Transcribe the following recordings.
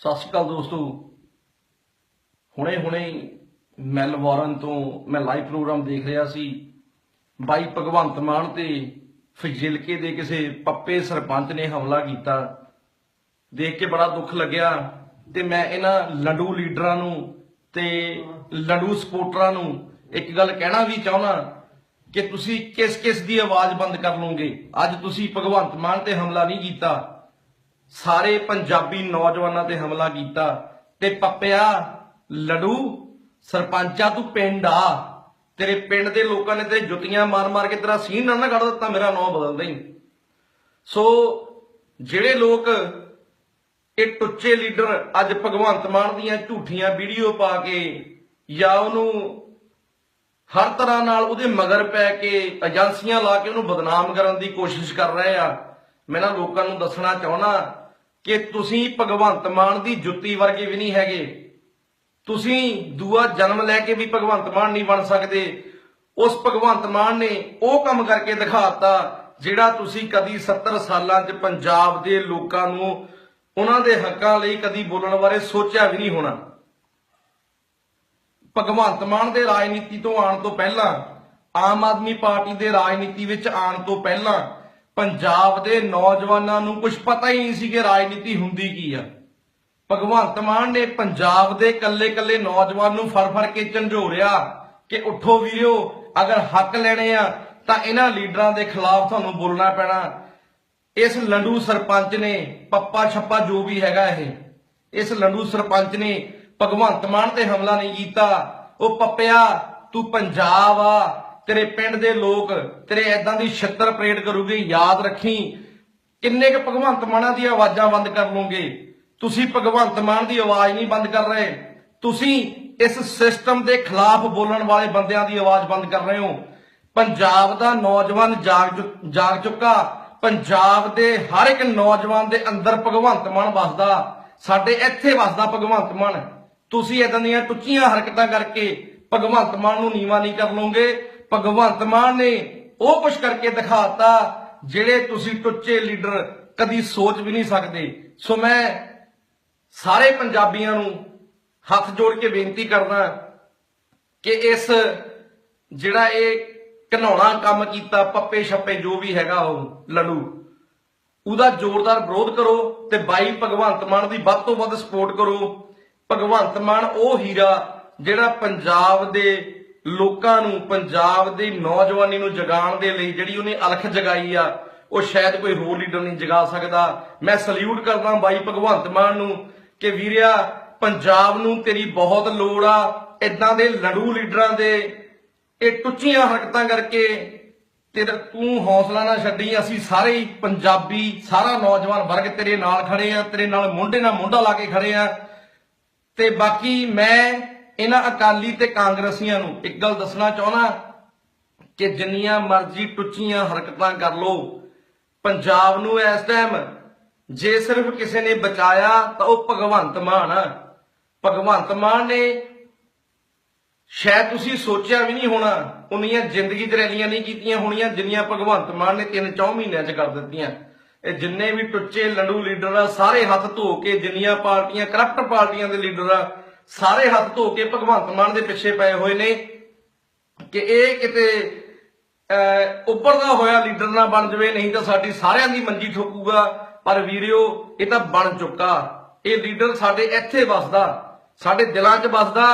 ਸਤਿ ਸ਼੍ਰੀ ਅਕਾਲ ਦੋਸਤੋ। ਹੁਣੇ-ਹੁਣੇ ਮੈਲਬੌਰਨ ਤੋਂ ਮੈਂ ਲਾਈਵ ਪ੍ਰੋਗਰਾਮ ਦੇਖ ਰਿਹਾ ਸੀ। ਬਾਈ ਭਗਵੰਤ ਮਾਨ ਤੇ ਫਜ਼ਿਲਕੇ ਦੇ ਕਿਸੇ ਪੱਪੇ ਸਰਪੰਚ ਨੇ ਹਮਲਾ ਕੀਤਾ। ਦੇਖ ਕੇ ਬੜਾ ਦੁੱਖ ਲੱਗਿਆ ਤੇ ਮੈਂ ਇਹਨਾਂ ਲੰਡੂ ਲੀਡਰਾਂ ਨੂੰ ਤੇ ਲੰਡੂ ਸਪੋਰਟਰਾਂ ਨੂੰ ਇੱਕ ਗੱਲ ਕਹਿਣਾ ਵੀ ਚਾਹੁੰਦਾ ਕਿ ਤੁਸੀਂ ਕਿਸ ਕਿਸ ਦੀ ਆਵਾਜ਼ ਬੰਦ ਕਰ ਲਓਗੇ? ਅੱਜ ਤੁਸੀਂ ਭਗਵੰਤ ਮਾਨ ਤੇ ਹਮਲਾ ਨਹੀਂ ਕੀਤਾ। ਸਾਰੇ ਪੰਜਾਬੀ ਨੌਜਵਾਨਾਂ ਤੇ ਹਮਲਾ ਕੀਤਾ ਤੇ ਪੱਪਿਆ, ਲਡੂ, ਸਰਪੰਚਾ ਤੂੰ ਪਿੰਡ ਆ। ਤੇਰੇ ਪਿੰਡ ਦੇ ਲੋਕਾਂ ਨੇ ਤੇ ਜੁੱਤੀਆਂ ਮਾਰ-ਮਾਰ ਕੇ ਤੇਰਾ ਸੀਨ ਨਾ ਨਾ ਕੱਢ ਦਿੱਤਾ, ਮੇਰਾ ਨਾਂ ਬਦਲ ਦੇਈ। ਸੋ ਜਿਹੜੇ ਲੋਕ ਇਹ ਟੁੱਚੇ ਲੀਡਰ ਅੱਜ ਭਗਵੰਤ ਮਾਨ ਦੀਆਂ ਝੂਠੀਆਂ ਵੀਡੀਓ ਪਾ ਕੇ ਜਾਂ ਉਹਨੂੰ ਹਰ ਤਰ੍ਹਾਂ ਨਾਲ ਉਹਦੇ ਮਗਰ ਪੈ ਕੇ ਏਜੰਸੀਆਂ ਲਾ ਕੇ ਉਹਨੂੰ ਬਦਨਾਮ ਕਰਨ ਦੀ ਕੋਸ਼ਿਸ਼ ਕਰ ਰਹੇ ਆ ਮੈਂ ਨਾ ਲੋਕਾਂ ਨੂੰ ਦੱਸਣਾ ਚਾਹੁੰਦਾ ਕਿ ਤੁਸੀਂ ਭਗਵੰਤ ਮਾਨ ਦੀ ਜੁੱਤੀ ਵਰਗੇ ਵੀ ਨਹੀਂ ਹੈਗੇ। ਤੁਸੀਂ ਦੂਆ ਜਨਮ ਲੈ ਕੇ ਵੀ ਭਗਵੰਤ ਮਾਨ ਨਹੀਂ ਬਣ ਸਕਦੇ। ਉਸ ਭਗਵੰਤ ਮਾਨ ਨੇ ਉਹ ਕੰਮ ਕਰਕੇ ਦਿਖਾਤਾ ਜਿਹੜਾ ਤੁਸੀਂ ਕਦੀ 70 ਸਾਲਾਂ 'ਚ ਪੰਜਾਬ ਦੇ ਲੋਕਾਂ ਨੂੰ ਉਹਨਾਂ ਦੇ ਹੱਕਾਂ ਲਈ ਕਦੀ ਬੋਲਣ ਬਾਰੇ ਸੋਚਿਆ ਵੀ ਨਹੀਂ ਹੋਣਾ। ਭਗਵੰਤ ਮਾਨ ਦੇ ਰਾਜਨੀਤੀ ਤੋਂ ਆਉਣ ਤੋਂ ਪਹਿਲਾਂ ਆਮ ਆਦਮੀ ਪਾਰਟੀ ਦੇ ਰਾਜਨੀਤੀ ਵਿੱਚ ਆਉਣ ਤੋਂ ਪਹਿਲਾਂ ਪੰਜਾਬ ਦੇ ਨੌਜਵਾਨਾਂ ਨੂੰ ਕੁਝ ਪਤਾ ਹੀ ਨਹੀਂ ਸੀ ਕਿ ਰਾਜਨੀਤੀ ਹੁੰਦੀ ਕੀ ਆ। ਭਗਵੰਤ ਮਾਨ ਨੇ ਪੰਜਾਬ ਦੇ ਕੱਲੇ-ਕੱਲੇ ਨੌਜਵਾਨ ਨੂੰ ਫੜ-ਫੜ ਕੇ ਝੰਜੋੜਿਆ ਕਿ ਉੱਠੋ ਵੀਰਿਓ ਅਗਰ ਹੱਕ ਲੈਣੇ ਆ ਤਾਂ ਇਹਨਾਂ ਲੀਡਰਾਂ ਦੇ ਖਿਲਾਫ ਤੁਹਾਨੂੰ ਬੋਲਣਾ ਪੈਣਾ। ਇਸ ਲੰਡੂ ਸਰਪੰਚ ਨੇ ਪੱਪਾ ਛੱਪਾ ਜੋ ਵੀ ਹੈਗਾ ਇਹ, ਇਸ ਲੰਡੂ ਸਰਪੰਚ ਨੇ ਭਗਵੰਤ ਮਾਨ ਤੇ ਹਮਲਾ ਨਹੀਂ ਕੀਤਾ। ਉਹ ਪੱਪਿਆ, ਤੂੰ ਪੰਜਾਬ ਆ ਤੇਰੇ ਪਿੰਡ ਦੇ ਲੋਕ ਤੇਰੇ ਐਦਾਂ ਦੀ ਛਿੱਤਰ ਪ੍ਰੇਡ ਕਰੂਗੇ, ਯਾਦ ਰੱਖੀ। ਕਿੰਨੇ ਕੁ ਭਗਵੰਤ ਮਾਨਾਂ ਦੀਆਂ ਆਵਾਜ਼ਾਂ ਬੰਦ ਕਰ ਲਓਗੇ ਤੁਸੀਂ ਭਗਵੰਤ ਮਾਨ ਦੀ ਆਵਾਜ਼ ਨਹੀਂ ਬੰਦ ਕਰ ਰਹੇ। ਤੁਸੀਂ ਇਸ ਸਿਸਟਮ ਦੇ ਖਿਲਾਫ ਬੋਲਣ ਵਾਲੇ ਬੰਦਿਆਂ ਦੀ ਆਵਾਜ਼ ਬੰਦ ਕਰ ਰਹੇ ਹੋ। ਪੰਜਾਬ ਦਾ ਨੌਜਵਾਨ ਜਾਗ ਚੁ- ਜਾਗ ਚੁੱਕਾ। ਪੰਜਾਬ ਦੇ ਹਰ ਇੱਕ ਨੌਜਵਾਨ ਦੇ ਅੰਦਰ ਭਗਵੰਤ ਮਾਨ ਵਸਦਾ। ਸਾਡੇ ਇੱਥੇ ਵਸਦਾ ਭਗਵੰਤ ਮਾਨ। ਤੁਸੀਂ ਇਦਾਂ ਦੀਆਂ ਟੁੱਚੀਆਂ ਹਰਕਤਾਂ ਕਰਕੇ ਭਗਵੰਤ ਮਾਨ ਨੂੰ ਨੀਵਾ ਨਹੀਂ ਕਰ ਲਓਗੇ ਭਗਵੰਤ ਮਾਨ ਨੇ ਉਹ ਕੁਝ ਕਰਕੇ ਦਿਖਾਤਾ ਜਿਹੜੇ ਤੁਸੀਂ ਟੁੱਚੇ ਲੀਡਰ ਕਦੀ ਸੋਚ ਵੀ ਨਹੀਂ ਸਕਦੇ। ਸੋ ਮੈਂ ਸਾਰੇ ਪੰਜਾਬੀਆਂ ਨੂੰ ਹੱਥ ਜੋੜ ਕੇ ਬੇਨਤੀ ਕਰਦਾ ਕਿ ਇਸ ਜਿਹੜਾ ਇਹ ਘਨੌਣਾ ਕੰਮ ਕੀਤਾ, ਪੱਪੇ ਛੱਪੇ ਜੋ ਵੀ ਹੈਗਾ ਉਹ ਲੜੂ ਉਹਦਾ ਜ਼ੋਰਦਾਰ ਵਿਰੋਧ ਕਰੋ ਤੇ ਬਾਈ ਭਗਵੰਤ ਮਾਨ ਦੀ ਵੱਧ ਤੋਂ ਵੱਧ ਸਪੋਰਟ ਕਰੋ। ਭਗਵੰਤ ਮਾਨ ਉਹ ਹੀਰਾ ਜਿਹੜਾ ਪੰਜਾਬ ਦੇ ਲੋਕਾਂ ਨੂੰ, ਪੰਜਾਬ ਦੀ ਨੌਜਵਾਨੀ ਨੂੰ ਜਗਾਉਣ ਦੇ ਲਈ ਜਿਹੜੀ ਉਹਨੇ ਅਲਖ ਜਗਾਈ ਆ, ਉਹ ਸ਼ਾਇਦ ਕੋਈ ਹੋਰ ਲੀਡਰ ਨਹੀਂ ਜਗਾ ਸਕਦਾ। ਮੈਂ ਸਲੂਟ ਕਰਦਾ ਬਾਈ ਭਗਵੰਤ ਮਾਨ ਨੂੰ ਕਿ ਵੀਰਿਆ, ਪੰਜਾਬ ਨੂੰ ਤੇਰੀ ਬਹੁਤ ਲੋੜ ਆ ਇਦਾਂ ਦੇ ਲੜੂ ਲੀਡਰਾਂ ਦੇ ਇਹ ਟੁੱਚੀਆਂ ਹਰਕਤਾਂ ਕਰਕੇ ਤੇਰਾ ਤੂੰ ਹੌਸਲਾ ਨਾ ਛੱਡੀ, ਅਸੀਂ ਸਾਰੇ ਪੰਜਾਬੀ, ਸਾਰਾ ਨੌਜਵਾਨ ਵਰਗ ਤੇਰੇ ਨਾਲ ਖੜੇ ਆ, ਤੇਰੇ ਨਾਲ ਮੁੰਡੇ ਨਾਲ ਮੁੰਡਾ ਲਾ ਕੇ ਖੜੇ ਆ। ਤੇ ਬਾਕੀ ਮੈਂ ਇਹਨਾਂ ਅਕਾਲੀ ਤੇ ਕਾਂਗਰਸੀਆਂ ਨੂੰ ਇੱਕ ਗੱਲ ਦੱਸਣਾ ਚਾਹੁੰਦਾ ਕਿ ਜਿੰਨੀਆਂ ਮਰਜ਼ੀ ਟੁੱਚੀਆਂ ਹਰਕਤਾਂ ਕਰ ਲੋ ਪੰਜਾਬ ਨੂੰ ਇਸ ਟਾਈਮ ਜੇ ਸਿਰਫ ਕਿਸੇ ਨੇ ਬਚਾਇਆ ਤਾਂ ਉਹ ਭਗਵੰਤ ਮਾਨ ਆ। ਭਗਵੰਤ ਮਾਨ ਨੇ ਸ਼ਾਇਦ ਤੁਸੀਂ ਸੋਚਿਆ ਵੀ ਨਹੀਂ ਹੋਣਾ, ਉਨੀਆਂ ਜ਼ਿੰਦਗੀ 'ਚ ਰੈਲੀਆਂ ਨਹੀਂ ਕੀਤੀਆਂ ਹੋਣੀਆਂ ਜਿੰਨੀਆਂ ਭਗਵੰਤ ਮਾਨ ਨੇ 3-4 ਮਹੀਨਿਆਂ 'ਚ ਕਰ ਦਿੱਤੀਆਂ। ਇਹ ਜਿੰਨੇ ਵੀ ਟੁੱਚੇ ਲੰਡੂ ਲੀਡਰ ਆ, ਸਾਰੇ ਹੱਥ ਧੋ ਕੇ ਜਿੰਨੀਆਂ ਪਾਰਟੀਆਂ, ਕਰਪਟ ਪਾਰਟੀਆਂ ਦੇ ਲੀਡਰ ਆ ਸਾਰੇ ਹੱਥ ਧੋ ਕੇ ਭਗਵੰਤ ਮਾਨ ਦੇ ਪਿੱਛੇ ਪਏ ਹੋਏ ਨੇ ਕਿ ਇਹ ਕਿਤੇ ਅਹ, ਹੋਇਆ ਲੀਡਰ ਨਾ ਬਣ ਜਵੇ ਨਹੀਂ ਤਾਂ ਸਾਡੀ ਸਾਰਿਆਂ ਦੀ ਮੰਜੀ ਠੋਕੂਗਾ। ਪਰ ਵੀਰਿਓ ਇਹ ਤਾਂ ਬਣ ਚੁੱਕਾ। ਇਹ ਲੀਡਰ ਸਾਡੇ ਇੱਥੇ ਵਸਦਾ ਸਾਡੇ ਦਿਲਾਂ 'ਚ ਵਸਦਾ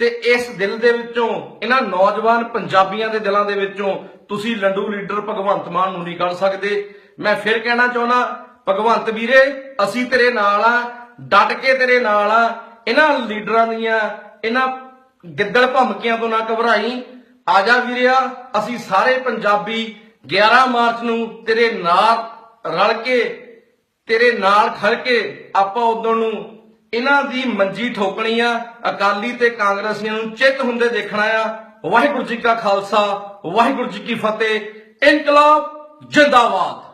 ਤੇ ਇਸ ਦਿਲ ਦੇ ਵਿੱਚੋਂ ਇਹਨਾਂ ਨੌਜਵਾਨ ਪੰਜਾਬੀਆਂ ਦੇ ਦਿਲਾਂ ਦੇ ਵਿੱਚੋਂ ਤੁਸੀਂ ਲੰਡੂ ਲੀਡਰ ਭਗਵੰਤ ਮਾਨ ਨੂੰ ਨਹੀਂ ਕੱਢ ਸਕਦੇ। ਮੈਂ ਫਿਰ ਕਹਿਣਾ ਚਾਹੁੰਦਾ ਭਗਵੰਤ ਵੀਰੇ ਅਸੀਂ ਤੇਰੇ ਨਾਲ ਆ ਡਟ ਕੇ ਤੇਰੇ ਨਾਲ ਆ ਇਹਨਾਂ ਲੀਡਰਾਂ ਦੀਆਂ, ਇਹਨਾਂ ਗਿੱਦੜ ਭਮਕੀਆਂ ਤੋਂ ਨਾ ਘਬਰਾਈ। ਆ ਜਾ ਵੀਰਿਆ ਅਸੀਂ ਸਾਰੇ ਪੰਜਾਬੀ 11 ਮਾਰਚ ਨੂੰ ਤੇਰੇ ਨਾਲ ਰਲ ਕੇ, ਤੇਰੇ ਨਾਲ ਖੜ ਕੇ ਆਪਾਂ ਉਦੋਂ ਨੂੰ ਇਹਨਾਂ ਦੀ ਮੰਜੀ ਠੋਕਣੀ ਆ ਅਕਾਲੀ ਤੇ ਕਾਂਗਰਸੀਆਂ ਨੂੰ ਚਿੱਤ ਹੁੰਦੇ ਦੇਖਣਾ ਆ। ਵਾਹਿਗੁਰੂ ਜੀ ਕਾ ਖਾਲਸਾ, ਵਾਹਿਗੁਰੂ ਜੀ ਕੀ ਫਤਿਹ। ਇਨਕਲਾਬ ਜਿੰਦਾਬਾਦ।